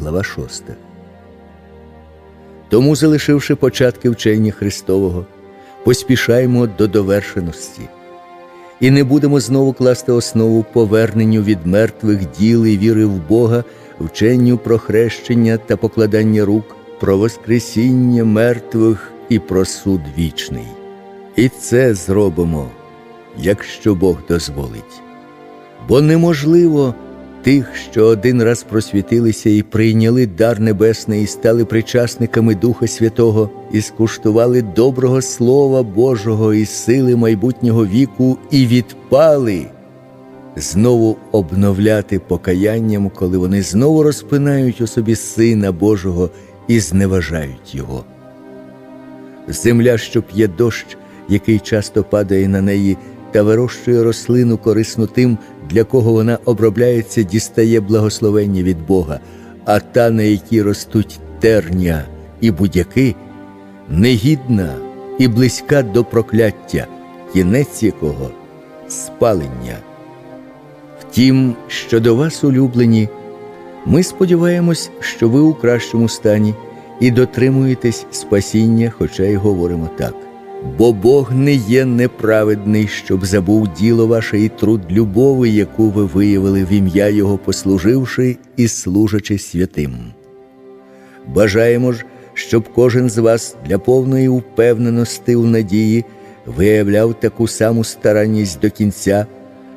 глава 6. Тому, залишивши початки вчення Христового, поспішаємо до довершеності і не будемо знову класти основу поверненню від мертвих діл і віри в Бога, вченню про хрещення та покладання рук, про Воскресіння мертвих і про суд вічний. І це зробимо, якщо Бог дозволить. Бо неможливо тих, що один раз просвітилися і прийняли дар небесний, і стали причасниками Духа Святого, і скуштували доброго Слова Божого і сили майбутнього віку, і відпали, знову обновляти покаянням, коли вони знову розпинають у собі Сина Божого і зневажають Його. Земля, що п'є дощ, який часто падає на неї, та вирощує рослину корисну тим, для кого вона обробляється, дістає благословення від Бога, а та, на якій ростуть терня і будяки, негідна і близька до прокляття, кінець якого спалення. Втім, щодо вас, улюблені, ми сподіваємось, що ви у кращому стані і дотримуєтесь спасіння, хоча й говоримо так. Бо Бог не є неправедний, щоб забув діло ваше і труд любові, яку ви виявили в ім'я Його, послуживши і служачи святим. Бажаємо ж, щоб кожен з вас для повної впевненості у надії виявляв таку саму старанність до кінця,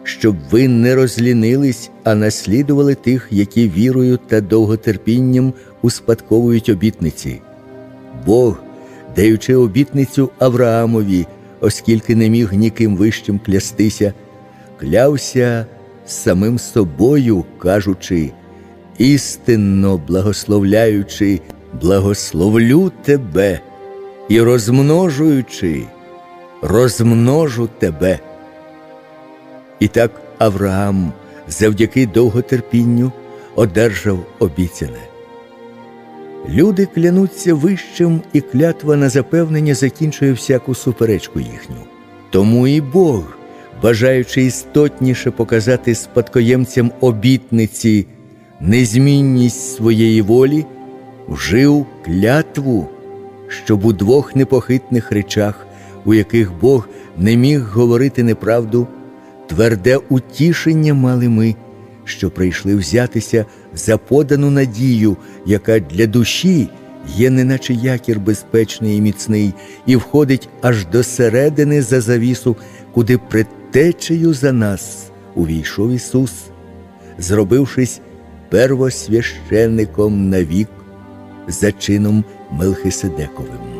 щоб ви не розлінились, а наслідували тих, які вірою та довготерпінням успадковують обітниці. Бог – даючи обітницю Авраамові, оскільки не міг ніким вищим клястися, клявся самим собою, кажучи, істинно благословляючи, благословлю тебе і розмножуючи, розмножу тебе. І так Авраам завдяки довготерпінню одержав обіцяне. Люди клянуться вищим, і клятва на запевнення закінчує всяку суперечку їхню. Тому і Бог, бажаючи істотніше показати спадкоємцям обітниці незмінність своєї волі, вжив клятву, щоб у двох непохитних речах, у яких Бог не міг говорити неправду, тверде утішення мали ми що прийшли взятися за подану надію, яка для душі є, неначе якір безпечний і міцний, і входить аж до середини за завісу, куди предтечею за нас увійшов Ісус, зробившись первосвященником навік за чином Мелхиседековим.